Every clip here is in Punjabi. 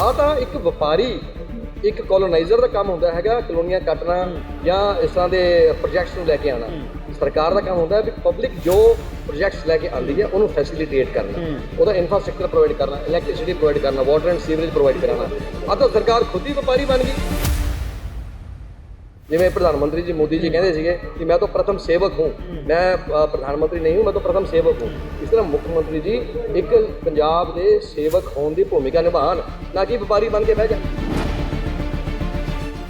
ਆ ਤਾਂ ਇੱਕ ਵਪਾਰੀ ਇੱਕ ਕਲੋਨਾਈਜ਼ਰ ਦਾ ਕੰਮ ਹੁੰਦਾ ਹੈਗਾ ਕਲੋਨੀਆਂ ਕੱਟਣਾ ਜਾਂ ਇਸ ਤਰ੍ਹਾਂ ਦੇ ਪ੍ਰੋਜੈਕਟਸ ਨੂੰ ਲੈ ਕੇ ਆਉਣਾ। ਸਰਕਾਰ ਦਾ ਕੰਮ ਹੁੰਦਾ ਹੈ ਵੀ ਪਬਲਿਕ ਜੋ ਪ੍ਰੋਜੈਕਟਸ ਲੈ ਕੇ ਆਉਂਦੀ ਹੈ ਉਹਨੂੰ ਫੈਸਿਲਿਟੇਟ ਕਰਨਾ। ਉਹਦਾ ਇਨਫਰਾਸਟ੍ਰਕਚਰ ਪ੍ਰੋਵਾਈਡ ਕਰਨਾ ਇਲੈਕਟ੍ਰਿਸਿਟੀ ਪ੍ਰੋਵਾਈਡ ਕਰਨਾ ਵਾਟਰ ਐਂਡ ਸੀਵਰੇਜ ਪ੍ਰੋਵਾਈਡ ਕਰਾਉਣਾ। ਆ ਤਾਂ ਸਰਕਾਰ ਖੁਦ ਹੀ ਵਪਾਰੀ ਬਣ ਗਈ। ਜਿਵੇਂ ਪ੍ਰਧਾਨ ਮੰਤਰੀ ਜੀ ਮੋਦੀ ਜੀ ਕਹਿੰਦੇ ਸੀਗੇ ਕਿ ਮੈਂ ਤਾਂ ਪ੍ਰਥਮ ਸੇਵਕ ਹੂੰ ਮੈਂ ਅ, ਪ੍ਰਧਾਨ ਮੰਤਰੀ ਨਹੀਂ ਹੂੰ ਮੈਂ ਤਾਂ ਪ੍ਰਥਮ ਸੇਵਕ ਹੂੰ ਇਸ ਤਰ੍ਹਾਂ ਮੁੱਖ ਮੰਤਰੀ ਜੀ ਇੱਕ ਪੰਜਾਬ ਦੇ ਸੇਵਕ ਹੋਣ ਦੀ ਭੂਮਿਕਾ ਨਿਭਾਉਣ ਨਾ ਕਿ ਵਪਾਰੀ ਬਣ ਕੇ ਬਹਿ ਜਾਣ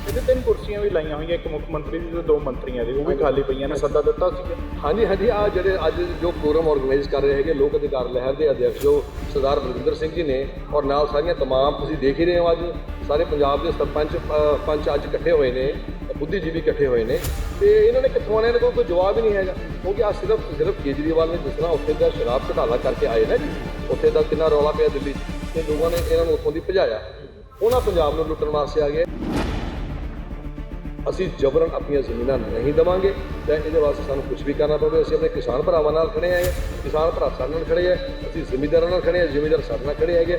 ਇਹਦੇ ਤਿੰਨ ਕੁਰਸੀਆਂ ਵੀ ਲਾਈਆਂ ਹੋਈਆਂ ਇੱਕ ਮੁੱਖ ਮੰਤਰੀ ਦੀ ਤੇ ਦੋ ਮੰਤਰੀਆਂ ਦੀ ਉਹ ਵੀ ਖਾਲੀ ਪਈਆਂ ਨੇ ਸੱਦਾ ਦਿੱਤਾ ਸੀ ਹਾਂਜੀ ਹਾਂਜੀ ਆ ਜਿਹੜੇ ਅੱਜ ਜੋ ਪ੍ਰੋਗਰਾਮ ਆਰਗੇਨਾਈਜ਼ ਕਰ ਰਹੇ ਹੈਗੇ ਲੋਕ ਅਧਿਕਾਰ ਲਹਿਰ ਦੇ ਅਧਿਕਸ਼ ਜੋ ਸਰਦਾਰ ਬਲਵਿੰਦਰ ਸਿੰਘ ਜੀ ਨੇ ਔਰ ਨਾਲ ਸਾਰੀਆਂ तमाम ਤੁਸੀਂ ਦੇਖ ਹੀ ਰਹੇ ਹੋ ਅੱਜ ਸਾਰੇ ਪੰਜਾਬ ਦੇ ਸਰਪੰਚ ਅ, ਪੰਚ ਅੱਜ ਇਕੱਠੇ ਹੋਏ ਨੇ ਬੁੱਧੀਜੀਵੀ ਇਕੱਠੇ ਹੋਏ ਨੇ ਤੇ ਇਹਨਾਂ ਨੇ ਕਿੱਥੋਂ ਆਣੇ ਕੋਈ ਕੋਈ ਜਵਾਬ ਹੀ ਨਹੀਂ ਹੈਗਾ, ਕਿਉਂਕਿ ਆ ਸਿਰਫ ਸਿਰਫ ਕੇਜਰੀਵਾਲ ਨੇ ਦੱਸਣਾ, ਉੱਥੇ ਦਾ ਸ਼ਰਾਬ ਘਟਾਲਾ ਕਰਕੇ ਆਏ ਨਾ ਜੀ। ਉੱਥੇ ਦਾ ਕਿੰਨਾ ਰੌਲਾ ਪਿਆ ਦਿੱਲੀ 'ਚ ਤੇ ਲੋਕਾਂ ਨੇ ਇਹਨਾਂ ਨੂੰ ਉੱਥੋਂ ਦੀ ਭਜਾਇਆ। ਉਹਨਾਂ ਪੰਜਾਬ ਨੂੰ ਲੁੱਟਣ ਵਾਸਤੇ ਆ ਗਏ। ਅਸੀਂ ਜਬਰਨ ਆਪਣੀਆਂ ਜ਼ਮੀਨਾਂ ਨਹੀਂ ਦਵਾਂਗੇ ਤੇ ਇਹਦੇ ਵਾਸਤੇ ਸਾਨੂੰ ਕੁਝ ਵੀ ਕਰਨਾ ਪਵੇ। ਅਸੀਂ ਆਪਣੇ ਕਿਸਾਨ ਭਰਾਵਾਂ ਨਾਲ ਖੜੇ ਆਏ ਕਿਸਾਨ ਭਰਾ ਸਾਡੇ ਨਾਲ ਖੜੇ ਆ ਅਸੀਂ ਜ਼ਿਮੀਂਦਾਰਾਂ ਨਾਲ ਖੜੇ ਆ ਜ਼ਿਮੀਂਦਾਰ ਸਾਡੇ ਨਾਲ ਖੜੇ ਹੈਗੇ।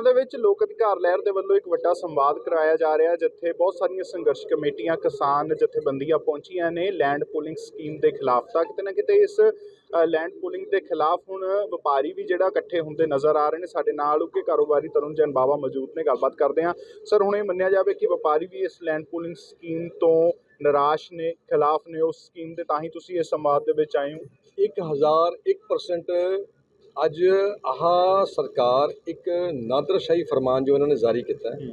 ਹਰਿਆਣਾ ਦੇ ਵਿੱਚ ਲੋਕ ਅਧਿਕਾਰ ਲਹਿਰ ਦੇ ਵੱਲੋਂ ਇੱਕ ਵੱਡਾ ਸੰਵਾਦ ਕਰਾਇਆ ਜਾ ਰਿਹਾ ਜਿੱਥੇ ਬਹੁਤ ਸਾਰੀਆਂ ਸੰਘਰਸ਼ ਕਮੇਟੀਆਂ, ਕਿਸਾਨ ਜਥੇਬੰਦੀਆਂ ਪਹੁੰਚੀਆਂ ਨੇ ਲੈਂਡ ਪੂਲਿੰਗ ਸਕੀਮ ਦੇ ਖਿਲਾਫ। ਤਾਂ ਕਿਤੇ ਨਾ ਕਿਤੇ ਇਸ ਲੈਂਡ ਪੂਲਿੰਗ ਦੇ ਖਿਲਾਫ ਹੁਣ ਵਪਾਰੀ ਵੀ ਜਿਹੜਾ ਇਕੱਠੇ ਹੁੰਦੇ ਨਜ਼ਰ ਆ ਰਹੇ ਨੇ। ਸਾਡੇ ਨਾਲ ਉੱਕੇ ਕਾਰੋਬਾਰੀ ਤਰੁਣ ਜੈਨ ਬਾਵਾ ਮੌਜੂਦ ਨੇ, ਗੱਲਬਾਤ ਕਰਦੇ ਹਾਂ। ਸਰ, ਹੁਣ ਇਹ ਮੰਨਿਆ ਜਾਵੇ ਕਿ ਵਪਾਰੀ ਵੀ ਇਸ ਲੈਂਡ ਪੂਲਿੰਗ ਸਕੀਮ ਤੋਂ ਨਿਰਾਸ਼ ਨੇ, ਖਿਲਾਫ ਨੇ ਉਸ ਸਕੀਮ ਦੇ, ਤਾਂ ਹੀ ਤੁਸੀਂ ਇਸ ਸੰਵਾਦ ਦੇ ਵਿੱਚ ਆਏ ਹੋ। 1001% ਅੱਜ ਆਹ ਸਰਕਾਰ ਇੱਕ ਨਾਦਰਸ਼ਾਹੀ ਫਰਮਾਨ ਜੋ ਇਹਨਾਂ ਨੇ ਜਾਰੀ ਕੀਤਾ ਹੈ।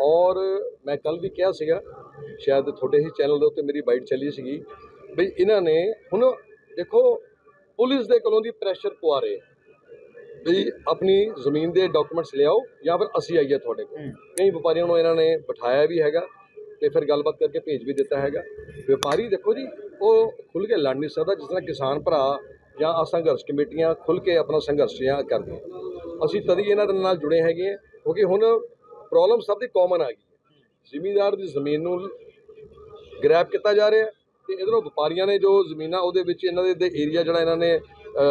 ਔਰ ਮੈਂ ਕੱਲ ਵੀ ਕਿਹਾ ਸੀਗਾ ਸ਼ਾਇਦ ਤੁਹਾਡੇ ਹੀ ਚੈਨਲ ਦੇ ਉੱਤੇ ਮੇਰੀ ਬਾਈਟ ਚੱਲੀ ਸੀਗੀ ਬਈ ਇਹਨਾਂ ਨੇ ਹੁਣ ਦੇਖੋ ਪੁਲਿਸ ਦੇ ਕੋਲੋਂ ਦੀ ਪ੍ਰੈਸ਼ਰ ਪਵਾ ਰਹੇ ਵੀ ਆਪਣੀ ਜ਼ਮੀਨ ਦੇ ਡਾਕੂਮੈਂਟਸ ਲਿਆਓ ਜਾਂ ਫਿਰ ਅਸੀਂ ਆਈਏ ਤੁਹਾਡੇ ਕੋਲ। ਕਈ ਵਪਾਰੀਆਂ ਨੂੰ ਇਹਨਾਂ ਨੇ ਬਿਠਾਇਆ ਵੀ ਹੈਗਾ ਤੇ ਫਿਰ ਗੱਲਬਾਤ ਕਰਕੇ ਭੇਜ ਵੀ ਦਿੱਤਾ ਹੈਗਾ। ਵਪਾਰੀ ਦੇਖੋ ਜੀ ਉਹ ਖੁੱਲ ਕੇ ਲੜ ਨਹੀਂ ਸਕਦਾ ਜਿਸ ਤਰ੍ਹਾਂ ਕਿਸਾਨ ਭਰਾ ਜਾਂ ਆ ਸੰਘਰਸ਼ ਕਮੇਟੀਆਂ ਖੁੱਲ ਕੇ ਆਪਣਾ ਸੰਘਰਸ਼ ਜਾਂ ਕਰਦੀਆਂ। ਅਸੀਂ ਤਦੀ ਇਹਨਾਂ ਦੇ ਨਾਲ ਜੁੜੇ ਹੈਗੇ ਹਾਂ, ਕਿਉਂਕਿ ਹੁਣ ਪ੍ਰੋਬਲਮ ਸਭ ਦੀ ਕਾਮਨ ਆ ਗਈ ਹੈ। ਜ਼ਿਮੀਂਦਾਰ ਦੀ ਜ਼ਮੀਨ ਨੂੰ ਗ੍ਰੈਬ ਕੀਤਾ ਜਾ ਰਿਹਾ ਹੈ ਤੇ ਇਧਰੋਂ ਵਪਾਰੀਆਂ ਨੇ ਜੋ ਜ਼ਮੀਨਾਂ ਉਹਦੇ ਵਿੱਚ ਇਹਨਾਂ ਦੇ ਏਰੀਆ ਜਿਹੜਾ ਇਹਨਾਂ ਨੇ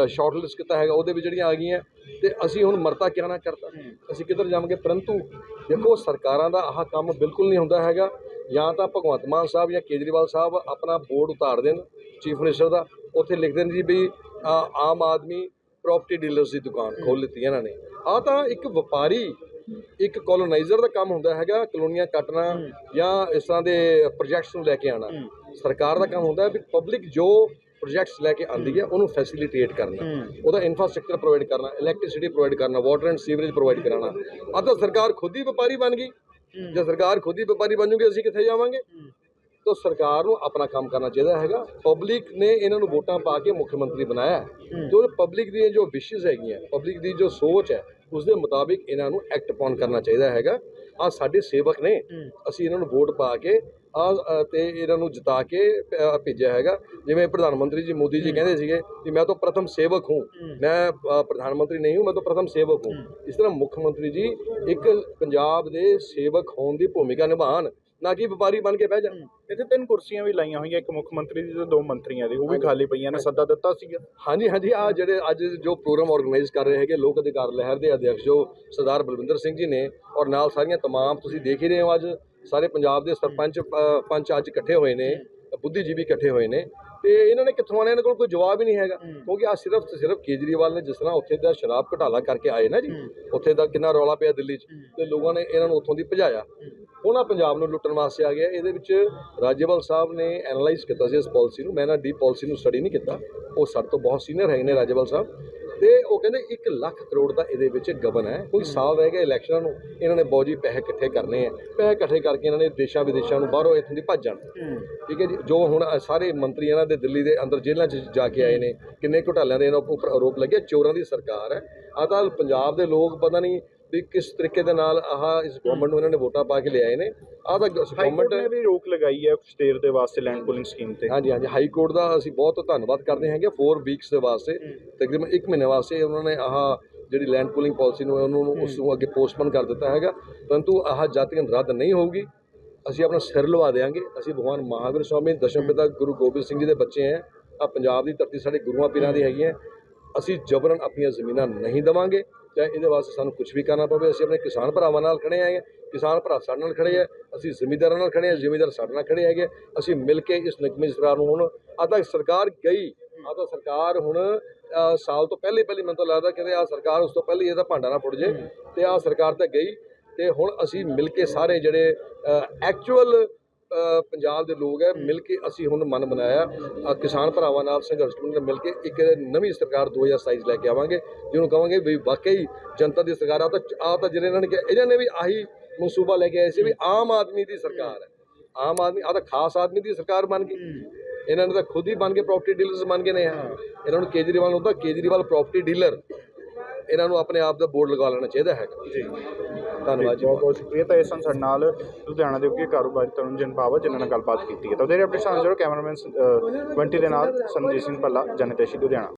ਸ਼ਾਰਟਲਿਸਟ ਕੀਤਾ ਹੈਗਾ ਉਹਦੇ ਵਿੱਚ ਜਿਹੜੀਆਂ ਆ ਗਈਆਂ। ਤੇ ਅਸੀਂ ਹੁਣ ਮਰਤਾ ਕਿਆ ਨਾ ਕਰਤਾ? ਅਸੀਂ ਕਿੱਧਰ ਜਾਵਾਂਗੇ? ਪਰੰਤੂ ਦੇਖੋ ਸਰਕਾਰਾਂ ਦਾ ਆਹ ਕੰਮ ਬਿਲਕੁਲ ਨਹੀਂ ਹੁੰਦਾ ਹੈਗਾ। ਜਾਂ ਤਾਂ ਭਗਵੰਤ ਮਾਨ ਸਾਹਿਬ ਜਾਂ ਕੇਜਰੀਵਾਲ ਸਾਹਿਬ ਆਪਣਾ ਬੋਰਡ ਉਤਾਰ ਦੇਣ ਚੀਫ ਮਿਨਿਸਟਰ ਦਾ। ਉੱਥੇ ਲਿਖ ਦੇਣ ਜੀ ਵੀ ਆਮ ਆਦਮੀ ਪ੍ਰਾਪਰਟੀ ਡੀਲਰਸ ਦੀ ਦੁਕਾਨ ਖੋਲ ਲਿੱਤੀ ਇਹਨਾਂ ਨੇ। ਆ ਤਾਂ ਇੱਕ ਵਪਾਰੀ ਇੱਕ ਕਲੋਨਾਈਜ਼ਰ ਦਾ ਕੰਮ ਹੁੰਦਾ ਹੈਗਾ ਕਲੋਨੀਆਂ ਕੱਟਣਾ ਜਾਂ ਇਸ ਤਰ੍ਹਾਂ ਦੇ ਪ੍ਰੋਜੈਕਟਸ ਨੂੰ ਲੈ ਕੇ ਆਉਣਾ। ਸਰਕਾਰ ਦਾ ਕੰਮ ਹੁੰਦਾ ਹੈ ਵੀ ਪਬਲਿਕ ਜੋ ਪ੍ਰੋਜੈਕਟਸ ਲੈ ਕੇ ਆਉਂਦੀ ਹੈ ਉਹਨੂੰ ਫੈਸਿਲਿਟੇਟ ਕਰਨਾ। ਉਹਦਾ ਇਨਫਰਾਸਟ੍ਰਕਚਰ ਪ੍ਰੋਵਾਈਡ ਕਰਨਾ ਇਲੈਕਟ੍ਰਿਸਿਟੀ ਪ੍ਰੋਵਾਈਡ ਕਰਨਾ ਵਾਟਰ ਐਂਡ ਸੀਵਰੇਜ ਪ੍ਰੋਵਾਈਡ ਕਰਾਉਣਾ। ਆ ਤਾਂ ਸਰਕਾਰ ਖੁਦ ਹੀ ਵਪਾਰੀ ਬਣ ਗਈ। ਜੇ ਸਰਕਾਰ ਖੁਦ ਹੀ ਵਪਾਰੀ ਬਣ ਜੂਗੀ ਅਸੀਂ ਕਿੱਥੇ ਜਾਵਾਂਗੇ? ਤਾਂ ਸਰਕਾਰ ਨੂੰ ਆਪਣਾ ਕੰਮ ਕਰਨਾ ਚਾਹੀਦਾ ਹੈਗਾ। ਪਬਲਿਕ ਨੇ ਇਹਨਾਂ ਨੂੰ ਵੋਟਾਂ ਪਾ ਕੇ ਮੁੱਖ ਮੰਤਰੀ ਬਣਾਇਆ। ਜੋ ਪਬਲਿਕ ਦੀਆਂ ਜੋ ਵਿਸ਼ੇਸ ਹੈਗੀਆਂ ਪਬਲਿਕ ਦੀ ਜੋ ਸੋਚ ਹੈ ਉਸ ਦੇ ਮੁਤਾਬਿਕ ਇਹਨਾਂ ਨੂੰ ਐਕਟ ਪਾਉਣ ਕਰਨਾ ਚਾਹੀਦਾ ਹੈਗਾ। ਆ ਸਾਡੇ ਸੇਵਕ ਨੇ ਅਸੀਂ ਇਹਨਾਂ ਨੂੰ ਵੋਟ ਪਾ ਕੇ ਆ ਤੇ ਇਹਨਾਂ ਨੂੰ ਜਿਤਾ ਕੇ ਭੇਜਿਆ ਹੈਗਾ। ਜਿਵੇਂ ਪ੍ਰਧਾਨ ਮੰਤਰੀ ਜੀ ਮੋਦੀ ਜੀ ਕਹਿੰਦੇ ਸੀਗੇ ਕਿ ਮੈਂ ਤਾਂ ਪ੍ਰਥਮ ਸੇਵਕ ਹੂੰ। ਮੈਂ ਪ੍ਰਧਾਨ ਮੰਤਰੀ ਨਹੀਂ ਹੂੰ ਮੈਂ ਤਾਂ ਪ੍ਰਥਮ ਸੇਵਕ ਹੂੰ। ਇਸ ਤਰ੍ਹਾਂ ਮੁੱਖ ਮੰਤਰੀ ਜੀ ਇੱਕ ਪੰਜਾਬ ਦੇ ਸੇਵਕ ਹੋਣ ਦੀ ਭੂਮਿਕਾ ਨਿਭਾਉਣ ਨਾ ਕਿ ਵਪਾਰੀ ਬਣ ਕੇ ਬਹਿ ਜਾਣ ਇੱਥੇ ਤਿੰਨ ਕੁਰਸੀਆਂ ਵੀ ਲਾਈਆਂ ਹੋਈਆਂ ਇੱਕ ਮੁੱਖ ਮੰਤਰੀ ਦੀ ਤੇ ਦੋ ਮੰਤਰੀਆਂ ਦੀ ਉਹ ਵੀ ਖਾਲੀ ਪਈਆਂ ਨੇ ਸੱਦਾ ਦਿੱਤਾ ਸੀਗਾ ਹਾਂਜੀ ਹਾਂਜੀ ਆ ਜਿਹੜੇ ਅੱਜ ਜੋ ਪ੍ਰੋਗਰਾਮ ਆਰਗੇਨਾਈਜ਼ ਕਰ ਰਹੇ ਹੈਗੇ ਲੋਕ ਅਧਿਕਾਰ ਲਹਿਰ ਦੇ ਅਧਿਕਸ਼ ਜੋ ਸਰਦਾਰ ਬਲਵਿੰਦਰ ਸਿੰਘ ਜੀ ਨੇ ਔਰ ਨਾਲ ਸਾਰੀਆਂ तमाम ਤੁਸੀਂ ਦੇਖ ਹੀ ਰਹੇ ਹੋ ਅੱਜ ਸਾਰੇ ਪੰਜਾਬ ਦੇ ਸਰਪੰਚ ਅ, ਪੰਚ ਅੱਜ ਇਕੱਠੇ ਹੋਏ ਨੇ ਬੁੱਧੀਜੀਵੀ ਇਕੱਠੇ ਹੋਏ ਨੇ ਤੇ ਇਹਨਾਂ ਨੇ ਕਿੱਥੋਂ ਆਣੇ ਇਹਨਾਂ ਕੋਲ ਕੋਈ ਜਵਾਬ ਹੀ ਨਹੀਂ ਹੈਗਾ ਕਿਉਂਕਿ ਆ ਸਿਰਫ ਤੇ ਸਿਰਫ ਕੇਜਰੀਵਾਲ ਨੇ ਜਿਸ ਤਰ੍ਹਾਂ ਉੱਥੇ ਦਾ ਸ਼ਰਾਬ ਘਟਾਲਾ ਕਰਕੇ ਆਏ ਨਾ ਜੀ ਉੱਥੇ ਦਾ ਕਿੰਨਾ ਰੌਲਾ ਪਿਆ ਦਿੱਲੀ 'ਚ ਤੇ ਲੋਕਾਂ ਨੇ ਇਹਨਾਂ ਨੂੰ ਉੱਥੋਂ ਦੀ ਭਜਾਇਆ ਉਹਨਾਂ ਪੰਜਾਬ ਨੂੰ ਲੁੱਟਣ ਵਾਸਤੇ ਆ ਗਿਆ। ਇਹਦੇ ਵਿੱਚ ਰਾਜੇਵਾਲ ਸਾਹਿਬ ਨੇ ਐਨਾਲਾਈਜ਼ ਕੀਤਾ ਸੀ ਇਸ ਪਾਲਿਸੀ ਨੂੰ। ਮੈਂ ਨਾ ਡੀਪ ਪਾਲਿਸੀ ਨੂੰ ਸਟੱਡੀ ਨਹੀਂ ਕੀਤਾ। ਉਹ ਸਾਡੇ ਤੋਂ ਬਹੁਤ ਸੀਨੀਅਰ ਹੈਗੇ ਨੇ ਰਾਜੇਵਾਲ ਸਾਹਿਬ। ਤੇ ਉਹ ਕਹਿੰਦੇ 1 ਲੱਖ ਕਰੋੜ ਦਾ ਇਹਦੇ ਵਿੱਚ ਗਬਨ ਹੈ। ਕੋਈ ਸਾਲ ਰਹਿ ਗਿਆ ਇਲੈਕਸ਼ਨਾਂ ਨੂੰ। ਇਹਨਾਂ ਨੇ ਬੌਜੀ ਪੈਸੇ ਇਕੱਠੇ ਕਰਨੇ ਆ। ਪੈਸੇ ਇਕੱਠੇ ਕਰਕੇ ਇਹਨਾਂ ਨੇ ਦੇਸ਼ਾਂ ਵਿਦੇਸ਼ਾਂ ਨੂੰ ਬਾਹਰੋਂ ਇੱਥੋਂ ਦੀ ਭੱਜ ਜਾਣਾ। ਠੀਕ ਹੈ ਜੀ? ਜੋ ਹੁਣ ਸਾਰੇ ਮੰਤਰੀ ਇਹਨਾਂ ਦੇ ਦਿੱਲੀ ਦੇ ਅੰਦਰ ਜੇਲ੍ਹਾਂ 'ਚ ਜਾ ਕੇ ਆਏ ਨੇ। ਕਿੰਨੇ ਘੁਟਾਲਿਆਂ ਦੇ ਇਹਨਾਂ ਉੱਪਰ ਆਰੋਪ ਲੱਗੇ। ਚੋਰਾਂ ਦੀ ਸਰਕਾਰ ਹੈ। ਆਹ ਤਾਂ ਪੰਜਾਬ ਦੇ ਲੋਕ ਪਤਾ ਨਹੀਂ ਵੀ ਕਿਸ ਤਰੀਕੇ ਦੇ ਨਾਲ ਆਹ ਇਸ ਗਵਰਨਮੈਂਟ ਨੂੰ ਇਹਨਾਂ ਨੇ ਵੋਟਾਂ ਪਾ ਕੇ ਲਿਆਏ ਨੇ। ਆਹ ਤਾਂ ਗਵਰਨਮੈਂਟ ਨੇ ਵੀ ਰੋਕ ਲਗਾਈ ਹੈ ਕੁਝ ਦੇਰ ਦੇ ਵਾਸਤੇ ਲੈਂਡ ਪੂਲਿੰਗ ਸਕੀਮ ਤੇ। ਹਾਂਜੀ ਹਾਂਜੀ। ਹਾਈ ਕੋਰਟ ਦਾ ਅਸੀਂ ਬਹੁਤ ਧੰਨਵਾਦ ਕਰਦੇ ਹਾਂਗੇ 4 ਵੀਕਸ ਦੇ ਵਾਸਤੇ। ਤਕਰੀਬਨ 1 ਮਹੀਨੇ ਵਾਸਤੇ ਉਹਨਾਂ ਨੇ ਆਹ ਜਿਹੜੀ ਲੈਂਡ ਪੂਲਿੰਗ ਪਾਲਿਸੀ ਨੂੰ ਉਹਨੂੰ ਉਸ ਨੂੰ ਅੱਗੇ ਪੋਸਟਪੋਨ ਕਰ ਦਿੱਤਾ ਹੈਗਾ। ਪਰੰਤੂ ਆਹ ਜਦ ਤੱਕ ਰੱਦ ਨਹੀਂ ਹੋਊਗੀ। ਅਸੀਂ ਆਪਣਾ ਸਿਰ ਲਵਾ ਦੇਾਂਗੇ ਅਸੀਂ ਭਗਵਾਨ ਮਹਾਵੀਰ ਸਵਾਮੀ ਦਸ਼ਮ ਪਿਤਾ ਗੁਰੂ ਗੋਬਿੰਦ ਸਿੰਘ ਜੀ ਦੇ ਬੱਚੇ ਹਾਂ। ਆ ਪੰਜਾਬ ਦੀ ਧਰਤੀ ਸਾਡੇ ਗੁਰੂਆਂ ਪੀਰਾਂ ਦੀ ਹੈਗੀ ਹੈ ਅਸੀਂ ਜਬਰਨ ਆਪਣੀਆਂ ਜ਼ਮੀਨਾਂ ਨਹੀਂ ਦੇਵਾਂਗੇ ਚਾਹੇ ਇਹਦੇ ਵਾਸਤੇ ਸਾਨੂੰ ਕੁਝ ਵੀ ਕਰਨਾ ਪਵੇ। ਅਸੀਂ ਆਪਣੇ ਕਿਸਾਨ ਭਰਾਵਾਂ ਨਾਲ ਖੜੇ ਆਏ ਹਾਂ ਕਿਸਾਨ ਭਰਾ ਸਾਡੇ ਨਾਲ ਖੜੇ ਆ ਅਸੀਂ ਜ਼ਿਮੀਂਦਾਰਾਂ ਨਾਲ ਖੜੇ ਆ ਜ਼ਿਮੀਂਦਾਰ ਸਾਡੇ ਨਾਲ ਖੜੇ ਹੈਗੇ। ਅਸੀਂ ਮਿਲ ਕੇ ਇਸ ਨਿਕਮੀ ਸਰਕਾਰ ਨੂੰ ਹੁਣ ਆ ਤੱਕ ਸਰਕਾਰ ਗਈ ਆ ਤਾਂ ਸਰਕਾਰ ਹੁਣ ਸਾਲ ਤੋਂ ਪਹਿਲੇ ਪਹਿਲੇ ਮੈਨੂੰ ਤਾਂ ਲੱਗਦਾ ਕਿ ਆ ਸਰਕਾਰ ਉਸ ਤੋਂ ਪਹਿਲੇ ਇਹਦਾ ਭਾਂਡਾ ਨਾ ਫੁੱਟ ਜੇ ਤੇ ਆ ਸਰਕਾਰ ਤਾਂ ਗਈ ਤੇ ਹੁਣ ਅਸੀਂ ਮਿਲ ਕੇ ਸਾਰੇ ਜਿਹੜੇ ਐਕਚੁਅਲ ਪੰਜਾਬ ਦੇ ਲੋਕ ਹੈ ਮਿਲ ਕੇ ਅਸੀਂ ਹੁਣ ਮਨ ਬਣਾਇਆ ਕਿਸਾਨ ਭਰਾਵਾਂ ਨਾਲ ਸੰਘਰਸ਼ ਨਾਲ ਮਿਲ ਕੇ ਇੱਕ ਨਵੀਂ ਸਰਕਾਰ 2027 'ਚ ਲੈ ਕੇ ਆਵਾਂਗੇ ਜਿਹਨੂੰ ਕਹਾਂਗੇ ਵੀ ਵਾਕਈ ਜਨਤਾ ਦੀ ਸਰਕਾਰ ਆ। ਤਾਂ ਆ ਤਾਂ ਜਿਹੜੇ ਇਹਨਾਂ ਨੇ ਕਿਹਾ ਇਹਨਾਂ ਨੇ ਵੀ ਆਹੀ ਮਨਸੂਬਾ ਲੈ ਕੇ ਆਏ ਸੀ ਵੀ ਆਮ ਆਦਮੀ ਦੀ ਸਰਕਾਰ ਹੈ। ਆਮ ਆਦਮੀ ਆ ਤਾਂ ਖਾਸ ਆਦਮੀ ਦੀ ਸਰਕਾਰ ਬਣ ਗਈ। ਇਹਨਾਂ ਨੇ ਤਾਂ ਖੁਦ ਹੀ ਬਣ ਕੇ ਪ੍ਰਾਪਰਟੀ ਡੀਲਰਸ ਬਣ ਗਏ ਨੇ। ਇਹ। ਇਹਨਾਂ ਨੂੰ ਕੇਜਰੀਵਾਲ ਨੂੰ ਤਾਂ ਕੇਜਰੀਵਾਲ ਪ੍ਰਾਪਰਟੀ ਡੀਲਰ ਇਹਨਾਂ ਨੂੰ ਆਪਣੇ ਆਪ ਦਾ ਬੋਰਡ ਲਗਾ ਲੈਣਾ ਚਾਹੀਦਾ ਹੈ ਜੀ। ਧੰਨਵਾਦ ਜੀ ਬਹੁਤ ਬਹੁਤ ਸ਼ੁਕਰੀਆ। ਤਾਂ ਇਸ ਸਨ ਸਾਡੇ ਨਾਲ ਲੁਧਿਆਣਾ ਦੇ ਉੱਘੇ ਕਾਰੋਬਾਰੀ ਤਰੁਣਜਨ ਬਾਵਾ ਜਿਨ੍ਹਾਂ ਨਾਲ ਗੱਲਬਾਤ ਕੀਤੀ ਹੈ। ਤਾਂ ਉਹਦੇ ਅਪਡੇਟ ਸਾਨੂੰ ਜਰੂਰ ਕੈਮਰਾਮੈਨ ਬੰਟੀ ਦੇ ਨਾਲ ਸੰਜੀਤ ਸਿੰਘ ਭੱਲਾ ਜਨਤੇਸ਼ੀ ਲੁਧਿਆਣਾ।